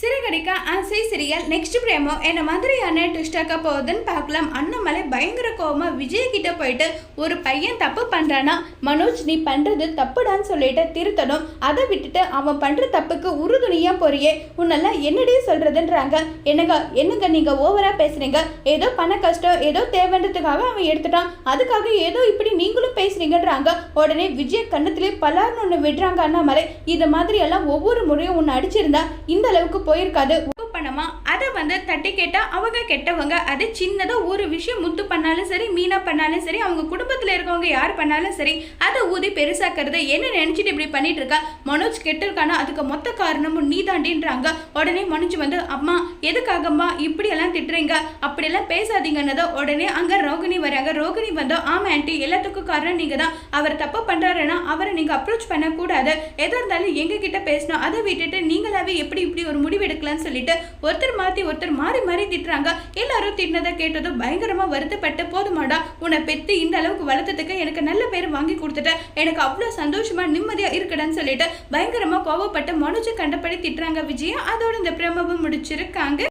சிறுகடிக்க ஆசை serial next பிரேமோ என்ன மாதிரியான ட்விஸ்டாக்க போகுதுன்னு பார்க்கலாம். அண்ணாமலை பயங்கர கோபமாக விஜய் கிட்ட போயிட்டு ஒரு பையன் தப்பு பண்ணுறான்னா மனோஜ் நீ பண்ணுறது தப்புடான்னு சொல்லிட்டு திருத்தணும். அதை விட்டுட்டு அவன் பண்ணுற தப்புக்கு உறுதுணையாக போறியே. உன்னெல்லாம் என்னடி சொல்கிறதுன்றாங்க என்னங்க என்னங்க நீங்கள் ஓவராக பேசுகிறீங்க ஏதோ பண கஷ்டம் ஏதோ தேவைன்றதுக்காக அவன் எடுத்துட்டான். அதுக்காக ஏதோ இப்படி நீங்களும் பேசுறீங்கன்றாங்க. உடனே விஜய் கண்ணத்திலே பலார்னு ஒன்று விடுறாங்க அண்ணாமலை. இது மாதிரி எல்லாம் ஒவ்வொரு முறையும் ஒன்று அடிச்சிருந்தா இந்த அளவுக்கு போயிருக்காது. உப்பு அதை வந்து தட்டி கேட்டால் அவங்க கெட்டவங்க. அது சின்னதாக ஒரு விஷயம் முத்து பண்ணாலும் சரி மீனா பண்ணாலும் சரி அவங்க குடும்பத்தில் இருக்கவங்க யார் பண்ணாலும் சரி அதை ஊதி பெருசாக்கிறது. என்ன நினச்சிட்டு இப்படி பண்ணிட்டு இருக்கா? மனோஜ் கெட்டிருக்கானா? அதுக்கு மொத்த காரணமும் நீ தாண்டின்றாங்க உடனே மனோஜ் வந்து அம்மா எதுக்காகம்மா இப்படியெல்லாம் திட்டுறீங்க? அப்படியெல்லாம் பேசாதீங்கன்னதோ உடனே அங்கே ரோகிணி வராங்க. ரோகிணி வந்தோ ஆமாம் ஆண்டி எல்லாத்துக்கும் காரணம் நீங்கள் தான். அவர் தப்பு பண்ணுறாருன்னா அவரை நீங்கள் அப்ரோச் பண்ணக்கூடாது. எதாக இருந்தாலும் எங்ககிட்ட பேசணும். அதை விட்டுட்டு நீங்களாவே எப்படி இப்படி ஒரு முடிவு எடுக்கலாம்னு சொல்லிட்டு ஒருத்தர் மாத்தி ஒருத்தர் மாறி மாறி திட்டுறாங்க. எல்லாரும் திட்டினதை கேட்டதும் பயங்கரமா வருத்தப்பட்டு போதுமாடா உன்னை பெத்து இந்த அளவுக்கு வளர்த்ததுக்கு எனக்கு நல்ல பேர் வாங்கி கொடுத்துட்ட எனக்கு அவ்வளோ சந்தோஷமா நிம்மதியா இருக்கடன்னு சொல்லிட்டு பயங்கரமா கோவப்பட்டு மனுஜ கண்டபடி திட்டுறாங்க விஜயா. அதோட இந்த பிரமபம் முடிச்சிருக்காங்க.